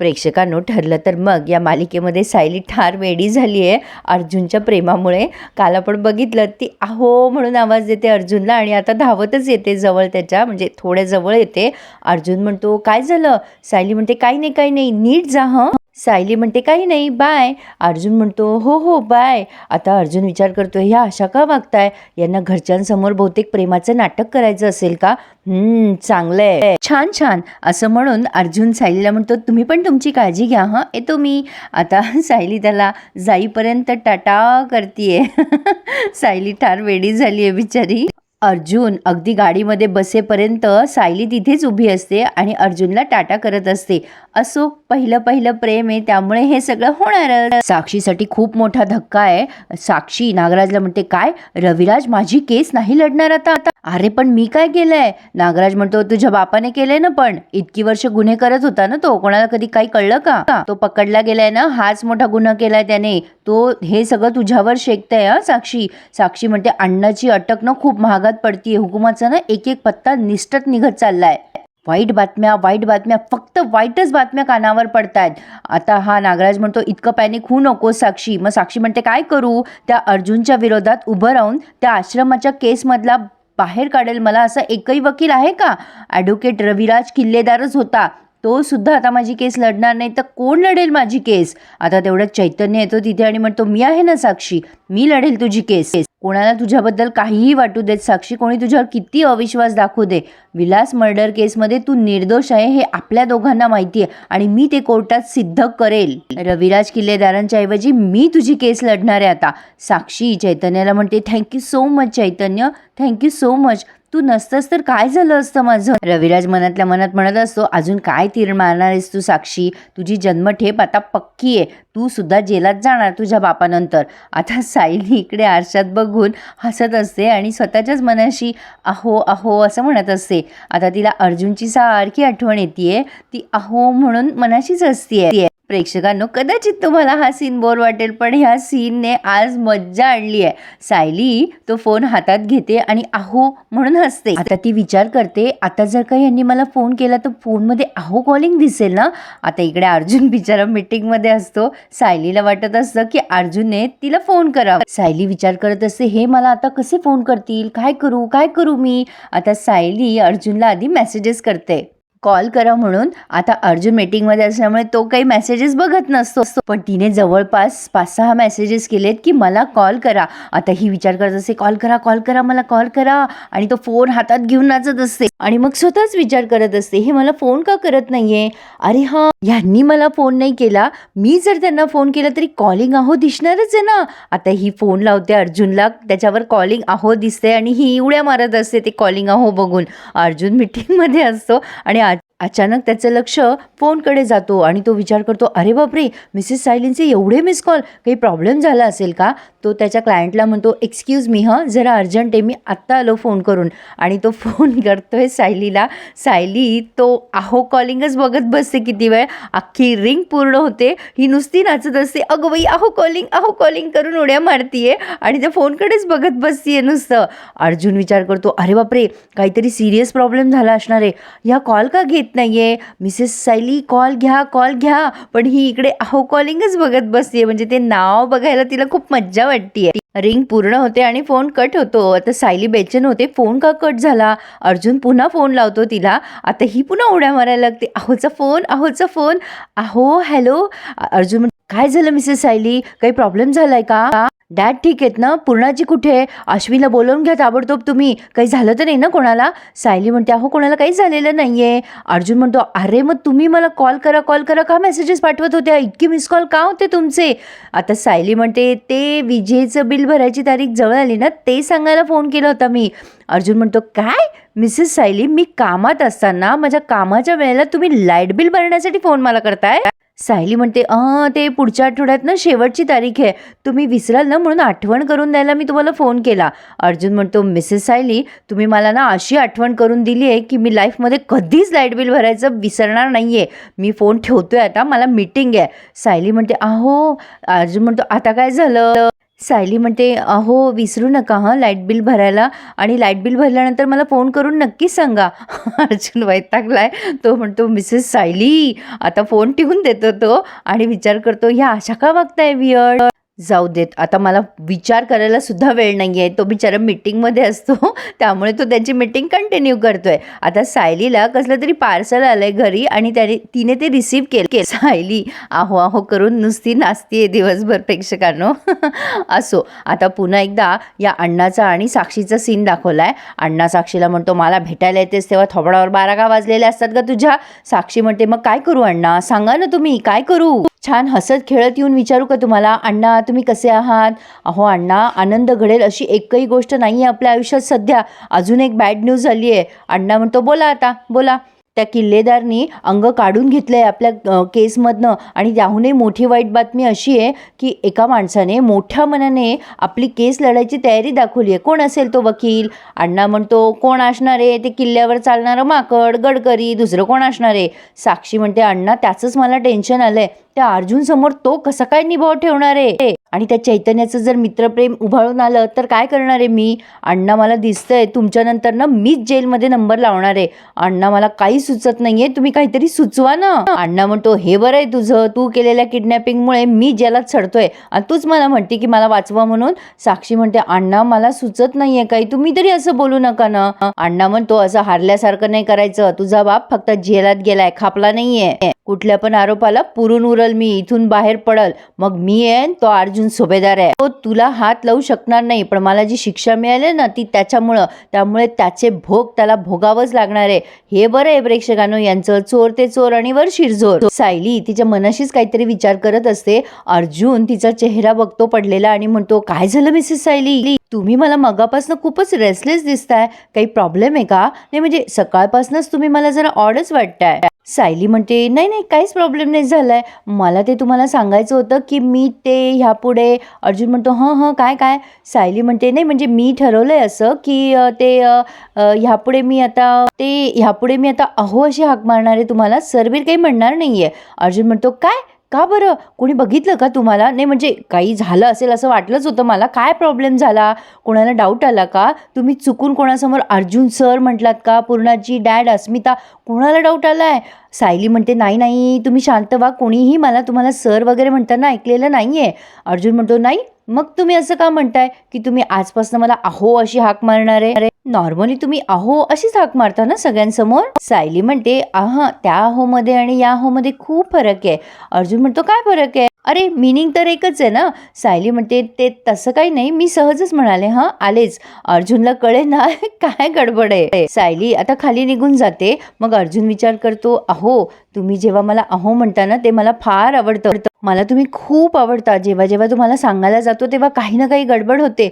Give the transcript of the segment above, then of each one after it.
प्रेक्षकांनो ठरलं तर मग. या मालिकेमध्ये सायली ठार वेडी झाली आहे अर्जुनच्या प्रेमामुळे. काल आपण बघितलं ती आहो म्हणून आवाज देते अर्जुनला आणि आता धावतच येते जवळ त्याच्या म्हणजे थोड्या जवळ येते. अर्जुन म्हणतो काय झालं? सायली म्हणते काही नाही काही नाही. नीट जा हं. सायली म्हणते काही नाही बाय. अर्जुन म्हणतो हो हो बाय. आता अर्जुन विचार करतो ह्या अशा का वागताय? यांना घरच्यांसमोर बहुतेक प्रेमाचं नाटक करायचं असेल का? हम्म चांगलं आहे छान छान. असं म्हणून अर्जुन सायलीला म्हणतो तुम्ही पण तुमची काळजी घ्या हां येतो मी. आता सायली त्याला जाईपर्यंत टाटा करतीये. सायली ठार वेडी झाली आहे बिचारी. अर्जुन अगदी गाडीमध्ये बसेपर्यंत सायली तिथेच उभी असते आणि अर्जुनला टाटा करत असते. असो पहिलं पहिलं प्रेम आहे त्यामुळे हे सगळं होणार साक्षीसाठी खूप मोठा धक्का आहे. साक्षी नागराजला म्हणते काय? रविराज माझी केस नाही लढणार आता? आता अरे पण मी काय केलंय? नागराज म्हणतो तुझ्या बापाने केलंय ना पण. इतकी वर्ष गुन्हे करत होता ना तो. कोणाला कधी काही कळलं का? तो पकडला गेलाय ना. हाच मोठा गुन्हा केलाय त्याने. तो हे सगळं तुझ्यावर शेकतंय साक्षी? साक्षी म्हणते अण्णाची अटक ना खूप महाग महागात पडतीये. हुकुमाचा ना एक एक पत्ता निष्ठत निघत चाललाय. वाईट बातम्या वाईट बातम्या फक्त वाईटच बातम्या कानावर पडतायत. आता हा नागराज म्हणतो इतकं पॅनिक होऊ नको साक्षी. मग साक्षी म्हणते काय करू? त्या अर्जुनच्या विरोधात उभं राहून त्या आश्रमाच्या केसमधला बाहेर काढेल. मला असा एकही वकील आहे का? ॲडव्होकेट रविराज किल्लेदारच होता. तो सुद्धा आता माझी केस लढणार नाही तर कोण लढेल माझी केस? आता तेवढ्यात चैतन्य येतो तिथे आणि म्हणतो मी आहे ना साक्षी? मी लढेल तुझी केस. कोणाला तुझ्याबद्दल काहीही वाटू देत साक्षी कोणी तुझ्यावर किती अविश्वास दाखवू दे? विलास मर्डर केसमध्ये तू निर्दोष आहे हे आपल्या दोघांना माहिती आहे आणि मी ते कोर्टात सिद्ध करेल. रविराज किल्लेदारांच्या ऐवजी मी तुझी केस लढणार आहे आता. साक्षी चैतन्याला म्हणते thank you so much Chaitanya thank you so much. तू नसतंस तर काय झालं असतं माझं? रविराज मनातल्या मनात म्हणत असतो अजून काय तीर मारणार आहेस तू साक्षी? तुझी जन्मठेप आता पक्की आहे. तू सुद्धा जेलात जाणार तुझ्या बापानंतर. आता सायली इकडे आरशात बघून हसत असते आणि स्वतःच्याच मनाशी अहो अहो असं म्हणत असते. आता तिला अर्जुनची सारखी आठवण येते ती अहो म्हणून मनाशीच असते प्रेक्षकांनो कदाचित तुम्हाला हा सीन बोर वाटेल पण ह्या सीनने आज मज्जा आणली आहे. सायली तो फोन हातात घेते आणि आहो म्हणून हसते. आता ती विचार करते आता जर का यांनी मला फोन केला तर फोनमध्ये आहो कॉलिंग दिसेल ना? आता इकडे अर्जुन बिचारा मिटिंगमध्ये असतो. सायलीला वाटत असतं की अर्जुनने तिला फोन करावा. सायली विचार करत असते हे मला आता कसे फोन करतील? काय करू? काय करू मी? आता सायली अर्जुनला आधी मेसेजेस करते. कॉल करा म्हणून. आता अर्जुन मीटिंगमध्ये असल्यामुळे तो काही मेसेजेस बघत नसतो. असतो पण तिने जवळपास पाच सहा मेसेजेस केलेत की मला कॉल करा. आता ही विचार करत असते कॉल करा कॉल करा मला कॉल करा. आणि तो फोन हातात घेऊन नाचत असते. आणि मग स्वतःच विचार करत असते हे मला फोन का करत नाहीये? अरे हा ह्यांनी मला फोन नाही केला. मी जर त्यांना फोन केला तरी कॉलिंग आहो दिसणारच आहे ना. आता ही फोन लावते अर्जुनला त्याच्यावर कॉलिंग आहो दिसते आणि ही उड्या मारत असते ते कॉलिंग आहो बघून. अर्जुन मीटिंगमध्ये असतो आणि अचानक त्याचं लक्ष फोनकडे जातो आणि तो विचार करतो अरे बापरे मिसेस सायलींचे एवढे मिस कॉल काही प्रॉब्लेम झाला असेल का? तो त्याच्या क्लायंटला म्हणतो एक्सक्यूज मी हं जरा अर्जंट आहे मी आत्ता आलो फोन करून. आणि तो फोन करतो आहे सायलीला. सायली तो आहो कॉलिंगच बघत बसते किती वेळ. अख्खी रिंग पूर्ण होते. ही नुसती नाचत असते. अगं बाई आहो कॉलिंग आहो कॉलिंग करून उड्या मारतीये. आणि त्या फोनकडेच बघत बसतीये नुसतं. अर्जुन विचार करतो अरे बापरे काहीतरी सिरियस प्रॉब्लेम झाला असणार आहे. ह्या कॉल का घेत नाही आहे मिसेस सायली कॉल घ्या कॉल घ्या. पण ही इकडे अहो कॉलिंगच बघत बसते म्हणजे ते नाव बघायला तिला खूप मज्जा वाटतीये. रिंग पूर्ण होते आणि फोन कट होतो. आता सायली बेचन होते. फोन का कट झाला? अर्जुन पुन्हा फोन लावतो तिला. आता ही पुन्हा उड्या मारायला लागते. अहोचा फोन अहोचा फोन. अहो हॅलो. अर्जुन काय झालं मिसेस सायली? काही प्रॉब्लेम झालाय का? डॅड ठीक आहेत ना? पूर्णाजी कुठे अश्विनला बोलवून घ्या ताबडतोब तुम्ही. काही झालं तर नाही ना कोणाला? सायली म्हणते अहो कोणाला काही झालेलं नाही आहे अर्जुन म्हणतो अरे मग तुम्ही मला कॉल करा कॉल करा. का मेसेजेस पाठवत होत्या? इतके मिस कॉल का होते तुमचे? आता सायली म्हणते ते विजेचं बिल भरायची तारीख जवळ आली ना ते सांगायला फोन केला होता मी. अर्जुन म्हणतो काय? मिसेस सायली मी कामात असताना माझ्या कामाच्या वेळेला तुम्ही लाइट बिल भरण्यासाठी फोन मला करताय? सायली म्हणते अं ते पुढच्या आठवड्यात ना शेवटची तारीख आहे. तुम्ही विसराल ना म्हणून आठवण करून द्यायला मी तुम्हाला फोन केला. अर्जुन म्हणतो मिसेस सायली तुम्ही मला ना अशी आठवण करून दिली आहे की मी लाईफमध्ये कधीच लाइट बिल भरायचं विसरणार नाही आहे मी फोन ठेवतो आहे आता मला मीटिंग आहे. सायली म्हणते अहो अर्जुन म्हणतो आता काय झालं? सायली म्हणते अहो विसरू नका हां लाइट बिल भरायला. आणि लाइट बिल भरल्यानंतर मला फोन करून नक्की सांगा. अर्जुन वैतागलाय. तो म्हणतो मिसेस सायली आता फोन ठेवून देतो तो आणि विचार करतो ह्या अशा का वागताय विअर्ड? जाऊ देत. आता मला विचार करायला सुद्धा वेळ नाही आहे तो बिचारा मीटिंगमध्ये असतो. त्यामुळे तो त्याची मीटिंग कंटिन्यू करतोय. आता सायलीला कसलं तरी पार्सल आलंय घरी आणि त्याने तिने ते रिसीव केलं. सायली आहो आहो करून नुसती नाचतीये दिवसभर प्रेक्षकांनो. असो. आता पुन्हा एकदा या अण्णाचा आणि साक्षीचा सीन दाखवलाय. अण्णा साक्षीला म्हणतो मला भेटायला येतेस तेव्हा थोबडावर बारा का वाजलेले असतात का तुझ्या. साक्षी म्हणते मग काय करू अण्णा? सांगा ना तुम्ही काय करू? छान हसत खेळत येऊन विचारू का तुम्हाला? अण्णा तुम्ही कसे आहात? अहो अण्णा आनंद घडेल अशी एकही गोष्ट नाही आहे आपल्या आयुष्यात सध्या. अजून एक बॅड न्यूज झाली आहे अण्णा म्हणतो बोला आता बोला. त्या किल्लेदारनी अंग काढून घेतलं आहे आपल्या केसमधनं. आणि त्याहूनही मोठी वाईट बातमी अशी आहे की एका माणसाने मोठ्या मनाने आपली केस लढायची तयारी दाखवली आहे कोण असेल तो वकील? अण्णा म्हणतो कोण असणार आहे? ते किल्ल्यावर चालणारं माकड गडकरी दुसरं कोण असणार आहे? साक्षी म्हणते अण्णा त्याचंच मला टेन्शन आलं आहे त्या अर्जुन समोर तो कसा काय निभाव ठेवणार आहे? आणि त्या चैतन्याचं जर मित्रप्रेम उभाळून आलं तर काय करणार आहे मी? अण्णा मला दिसतंय तुमच्यानंतर ना मीच जेलमध्ये नंबर लावणार आहे. अण्णा मला काही सुचत नाहीये तुम्ही काहीतरी सुचवा ना. अण्णा म्हणतो हे बरं आहे तुझं तू केलेल्या किडनॅपिंगमुळे मी जेलात चढतोय आणि तूच मला म्हणते की मला वाचवा म्हणून. साक्षी म्हणते अण्णा मला सुचत नाहीये काही. तुम्ही तरी असं बोलू नका ना. अण्णा म्हणतो असं हारल्यासारखं नाही करायचं. तुझा बाप फक्त जेलात गेलाय खापला नाहीये. कुठल्या पण आरोपाला पुरून उरल मी इथून बाहेर पडल. मग मी येईन तो अर्जुन सुभेदार आहे. तो तुला हात लावू शकणार नाही पण मला जी शिक्षा मिळाली ना ती त्याच्यामुळं. त्यामुळे त्याचे भोग त्याला भोगावंच लागणार आहे. हे बरं आहे प्रेक्षकांनो यांचं चोर ते चोर आणि वर शिरजोर सायली तिच्या मनाशीच काहीतरी विचार करत असते. अर्जुन तिचा चेहरा बघतो पडलेला आणि म्हणतो काय झालं मिसेस सायली? तुम्ही मला मगापासून खूपच रेस्टलेस दिसताय. काही प्रॉब्लेम आहे का? नाही म्हणजे सकाळपासूनच तुम्ही मला जरा ऑडच वाटताय. सायली म्हणते नाही नाही काहीच प्रॉब्लेम नाही झाला आहे मला ते तुम्हाला सांगायचं होतं की मी ते ह्यापुढे अर्जुन म्हणतो हं हं काय काय सायली म्हणते नाही म्हणजे मी ठरवलं आहे असं की ते ह्यापुढे मी आता ते ह्यापुढे मी आता अहो अशी हाक मारणार आहे तुम्हाला सरबीर काही म्हणणार नाही आहे अर्जुन म्हणतो काय? का बरं? कोणी बघितलं का तुम्हाला? नाही म्हणजे काही झालं असेल असं वाटलंच होतं मला. काय प्रॉब्लेम झाला? कोणाला डाऊट आला का? तुम्ही चुकून कोणासमोर अर्जुन सर म्हटलात का? पूर्णाची डॅड अस्मिता कोणाला डाऊट आला आहे सायली म्हणते नाही नाही तुम्ही शांत व्हा. कोणीही मला तुम्हाला सर वगैरे म्हणताना ऐकलेलं नाही आहे अर्जुन म्हणतो नाही मग तुम्ही असं का म्हणताय की तुम्ही आजपासून मला अहो अशी हाक मारणार आहे? अरे नॉर्मली तुम्ही अहो अशीच हाक मारता ना सगळ्यांसमोर? सायली म्हणते आहा त्या अहो मध्ये आणि या अहो मध्ये खूप फरक आहे. अर्जुन म्हणतो काय फरक आहे? अरे मिनिंग तर एकच आहे ना. सायली म्हणते ते तसं काही नाही मी सहजच म्हणाले हां आलेच. अर्जुनला कळे ना काय गडबड आहे. सायली आता खाली निघून जाते. मग अर्जुन विचार करतो अहो तुम्ही जेव्हा मला अहो म्हणता ना ते मला फार आवडतं. मला तुम्ही खूप आवडता. जेव्हा जेव्हा तुम्हाला सांगायला जातो तेव्हा काही ना काही गडबड होते.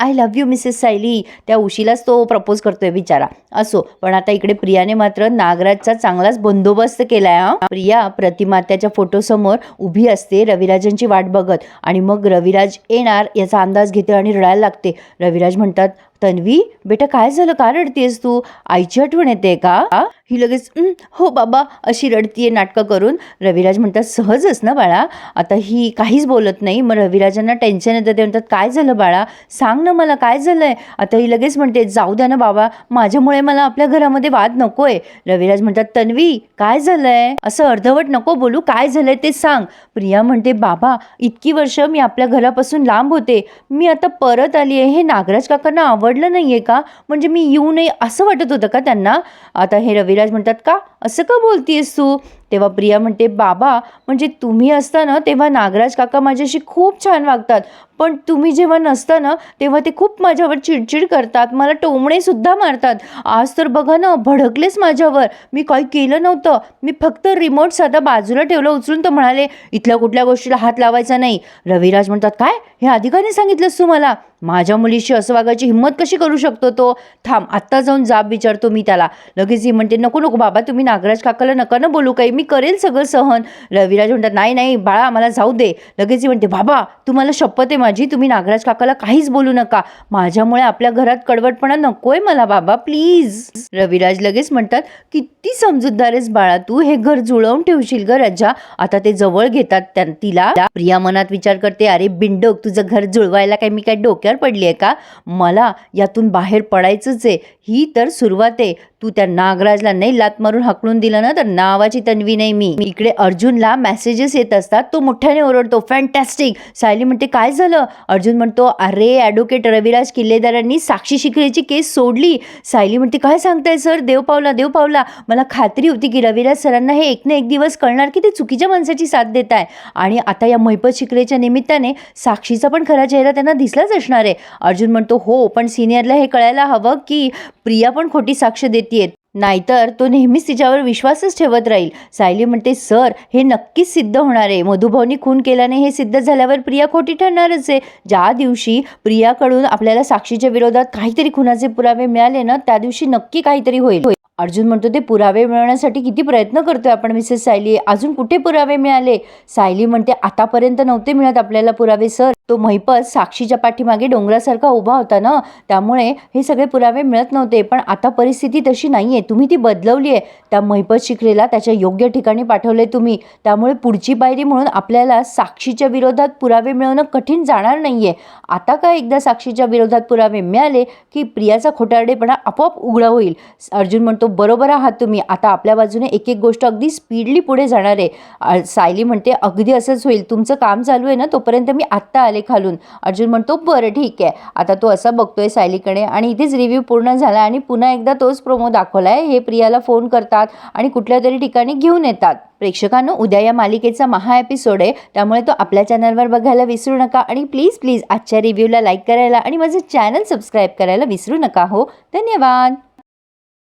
I love you Mrs Sayali. त्या उशीलाच तो प्रपोज करतोय बिचारा. असो पण आता इकडे प्रियाने मात्र नागराजचा चांगलाच बंदोबस्त केलाय हा. प्रिया प्रतिमात्याच्या फोटोसमोर उभी असते रविराजांची वाट बघत. आणि मग रविराज येणार याचा अंदाज घेते आणि रडायला लागते. रविराज म्हणतात तन्वी बेटा काय झालं? का रडतेस तू? आईची आठवण येते का? ही लगेच हो बाबा अशी रडतीये नाटकं करून. रविराज म्हणतात सहजच ना बाळा. आता ही काहीच बोलत नाही. मग रविराजांना टेन्शन येतं. ते म्हणतात काय झालं बाळा? सांग ना मला काय झालंय? आता ही लगेच म्हणते जाऊ द्या ना बाबा. माझ्यामुळे मला आपल्या घरामध्ये वाद नकोय. रविराज म्हणतात तन्वी काय झालंय? असं अर्धवट नको बोलू. काय झालंय ते सांग. प्रिया म्हणते बाबा इतकी वर्ष मी आपल्या घरापासून लांब होते. मी आता परत आली आहे हे नागराज काकांना आवड आवडलं नाहीये का? म्हणजे मी येऊ नये असं वाटत होतं का त्यांना? आता हे रविराज म्हणतात का? असं का बोलतीयस तू? तेव्हा प्रिया म्हणते बाबा म्हणजे तुम्ही असताना तेव्हा नागराज काका माझ्याशी खूप छान वागतात. पण तुम्ही जेव्हा नसता ना तेव्हा ते खूप माझ्यावर चिडचिड करतात. मला टोमणेसुद्धा मारतात. आज तर बघा ना भडकलेच माझ्यावर. मी काही केलं नव्हतं. मी फक्त रिमोट साधा बाजूला ठेवलं उचलून तर म्हणाले इथल्या कुठल्या गोष्टीला हात लावायचा नाही. रविराज म्हणतात काय? हे अधिकाने सांगितलंस तू मला? माझ्या मुलीशी असं वागायची हिंमत कशी करू शकतो तो? थांब आत्ता जाऊन जाब विचारतो मी त्याला. लगेच ही म्हणते नको नको बाबा तुम्ही नागराज काकाला नका ना बोलू काही. मी मी करेल सगळं सहन. रविराज म्हणतात नाही नाही बाळा मला जाऊ दे. लगेच म्हणते बाबा तुम्हाला शपथ आहे माझी तुम्ही नागराज काकाला काहीच बोलू नका. माझ्यामुळे आपल्या घरात कडवटपणा नकोय मला बाबा प्लीज. रविराज लगेच म्हणतात किती समजूतदार आहेस बाळा तू हे घर जुळवून ठेवशील ग रजा. आता ते जवळ घेतात त्या- तिला. प्रिया मनात विचार करते अरे बिंडोक तुझं घर जुळवायला काय मी काय डोक्यावर पडली आहे का? मला यातून बाहेर पडायचंच आहे. ही तर सुरुवात आहे. तू त्या नागराजला नाही लात मारून हकलून दिलं ना तर नावाची तन्वी नाही मी. इकडे अर्जुनला मेसेजेस येत असतात तो मोठ्याने ओरडतो फॅन्टॅस्टिक सायली म्हणते काय झालं? अर्जुन म्हणतो अरे ॲडव्होकेट रविराज किल्लेदारांनी साक्षी शिकरेची केस सोडली. सायली म्हणते काय सांगताय सर? देव पावला देव पावला. मला खात्री होती की रविराज सरांना हे एक ना एक दिवस कळणार की ते चुकीच्या माणसाची साथ देत आहे आणि आता या महिपत शिकरेच्या निमित्ताने साक्षीचा पण खरा चेहरा त्यांना दिसलाच असणार आहे. अर्जुन म्हणतो हो पण सिनियरला हे कळायला हवं की प्रिया पण खोटी साक्ष देते. नाहीतर तो नेहमीच तिच्यावर विश्वासच ठेवत राहील. सायली म्हणते सर हे नक्कीच सिद्ध होणार आहे. मधुभावनी खून केल्याने हे सिद्ध झाल्यावर प्रिया खोटी ठरणारच आहे. ज्या दिवशी प्रियाकडून आपल्याला साक्षीच्या विरोधात काहीतरी खुनाचे पुरावे मिळाले ना त्या दिवशी नक्की काहीतरी होईल. अर्जुन म्हणतो ते पुरावे मिळवण्यासाठी किती प्रयत्न करतोय आपण मिसेस सायली. अजून कुठे पुरावे मिळाले? सायली म्हणते आतापर्यंत नव्हते मिळत आपल्याला पुरावे सर. तो महिपत साक्षीच्या पाठीमागे डोंगरासारखा उभा होता ना? त्यामुळे हे सगळे पुरावे मिळत नव्हते पण आता परिस्थिती तशी नाही आहे तुम्ही ती बदलवली आहे. त्या महिपत शिखरेला त्याच्या योग्य ठिकाणी पाठवले तुम्ही. त्यामुळे पुढची पायरी म्हणून आपल्याला साक्षीच्या विरोधात पुरावे मिळवणं कठीण जाणार नाही आहे आता का एकदा साक्षीच्या विरोधात पुरावे मिळाले की प्रियाचा खोटारडेपणा आपोआप उघडा होईल. अर्जुन म्हणतो बरोबर आहात तुम्ही. आता आपल्या बाजूने एक एक गोष्ट अगदी स्पीडली पुढे जाणार आहे. सायली म्हणते अगदी असंच होईल. तुमचं काम चालू आहे ना तोपर्यंत मी आत्ता आले खालून. अर्जुन म्हणतो बरं ठीक आहे. आता तो असा बघतोय सायलीकडे आणि इथेच रिव्ह्यू पूर्ण झाला आणि पुन्हा एकदा तोच प्रोमो दाखवलाय. हे प्रियाला फोन करतात आणि कुठल्या तरी ठिकाणी घेऊन येतात. प्रेक्षकांनो उद्या या मालिकेचा महा एपिसोड आहे. त्यामुळे तो आपल्या चॅनलवर बघायला विसरू नका आणि प्लीज प्लीज आजच्या रिव्ह्यूला लाईक करायला आणि माझं चॅनल सबस्क्राईब करायला विसरू नका हो. धन्यवाद.